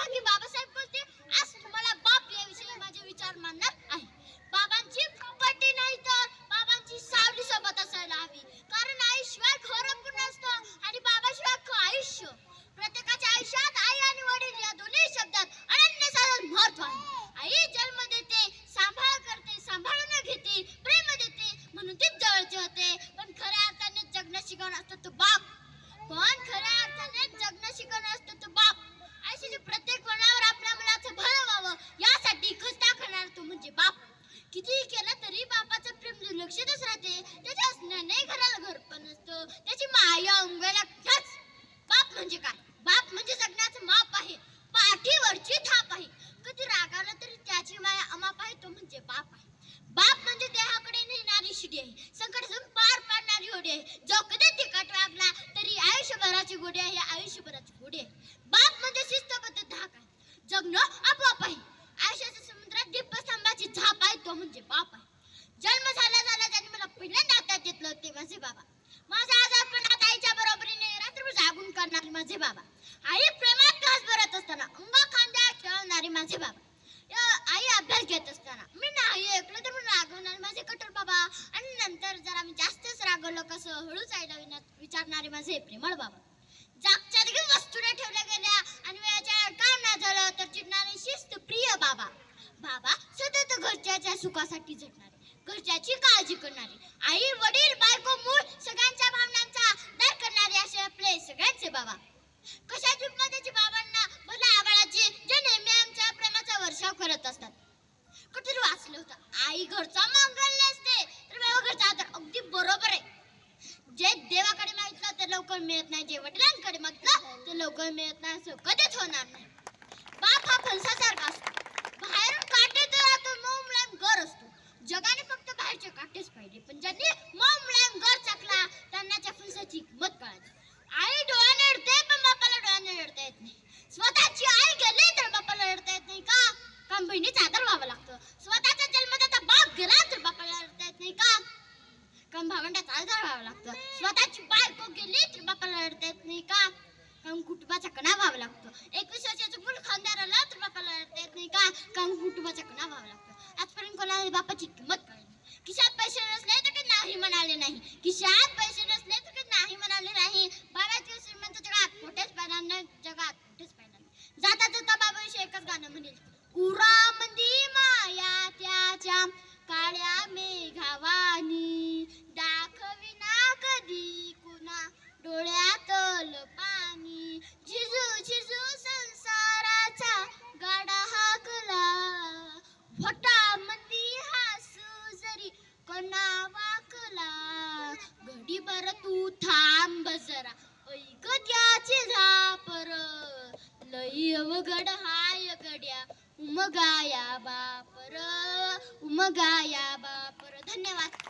बोललो की बाबासाहेब बोलते आज तुम्हाला बाप याविषयी माझे विचार मांडणार आहे. बाबांची प्रॉपर्टी नाही तर बाबांची सावली सोबत असायला हवी. कारण आईशिवाय घर पूर्ण असतं आणि बाबाशिवाय आयुष्य. प्रत्येकाच्या आयुष्यात आई आणि वडील या दोन्ही शब्दात अनन्य साधन महत्त्व आहे. आई जन्म देते सांभाळ करते सांभाळून घेते प्रेम देते म्हणून ती जवळचे होते. पण खऱ्या अर्थाने जगणं शिकवण असतं तो बाप. पण खऱ्या अर्थाने जगणं शिकवण असतं तो बाप. बाप आहे. जन्म झाला झाला त्यांनी मला पहिल्यांदा हातात घेतलं ते माझे बाबा. माझा आजारपणात आईच्या बरोबरीने रात्रभर जागून करणारे माझे बाबा. आई प्रेमात घास भरत असताना अंगा खांद्या खेळवणारे माझे बाबा. आई अभ्यास घेत असताना मी नाही ऐकलं तर म्हणून रागवणार माझे कठोर बाबा. आणि नंतर जरा मी जास्तच रागवलं कसं? हळूच आईला विना- विचारणारे माझे प्रेमळ बाबा. जागच्या देखील वस्तूने ठेवल्या गेल्या आणि वेळाच्या काम नाही झालं तर चिडणारे सुखासाठी झटणारे घरच्याची काळजी करणारे आई वडील बायको मूळ सगळ्यांच्या भावनांचा दर करणारे असे आपले सगळ्यांचे बाबा. कशाची त्याची बाबांना भला आबाळाचे जे नेहमी आमच्या प्रेमाचा वर्षाव करत असतात. कुठेतरी वाचलं होतं? आई घरचा मंगल असते तर बाबा घरचा आदर अगदी बरोबर आहे. जे देवाकडे मागितलं ते लवकर मिळत नाही. जे वडिलांकडे मागितलं ते लवकर मिळत नाही असं कधीच होणार नाही. बाप हा फलसासारखा असतो बाहेरून काटे तर राहतो मऊ मुलायम घर असतो जगाने फक्त बाहेरचे काटेच पाहिजे पण ज्यांनी मऊ मुलायम घर चाकला त्यांना त्या फणसाची किंमत कळाली आई डोळ्याने रडते पण बापाला डोळ्याने रडता येत नाही स्वतःची आई गेली तर बापाला रडता येत नाही का कारण बहिणीचा आदर व्हावा लागतो. स्वतःचा जन्मदाता बाप घरात बापाला रडता येत नाही का? कारण भावंडाचा आदर व्हावा लागतो. स्वतःची बायको गेली तर बापाला रडता येत नाही का? कारण कुटुंबाचा कणा व्हावा लागतो. एकवीस वर्षाचं मुलं खानदार आला तर बापाला रडता येत नाही का? कारण कुटुंबाचा कणा व्हावा लागतो. आजपर्यंत कोणाला बापाची किंमत कळली नाही. खिशात पैसे नसले तर काही नाही म्हणाले नाही. खिशात लई अवघड हाय गड्या. उमगाया बापर. उमगाया बापर. धन्यवाद.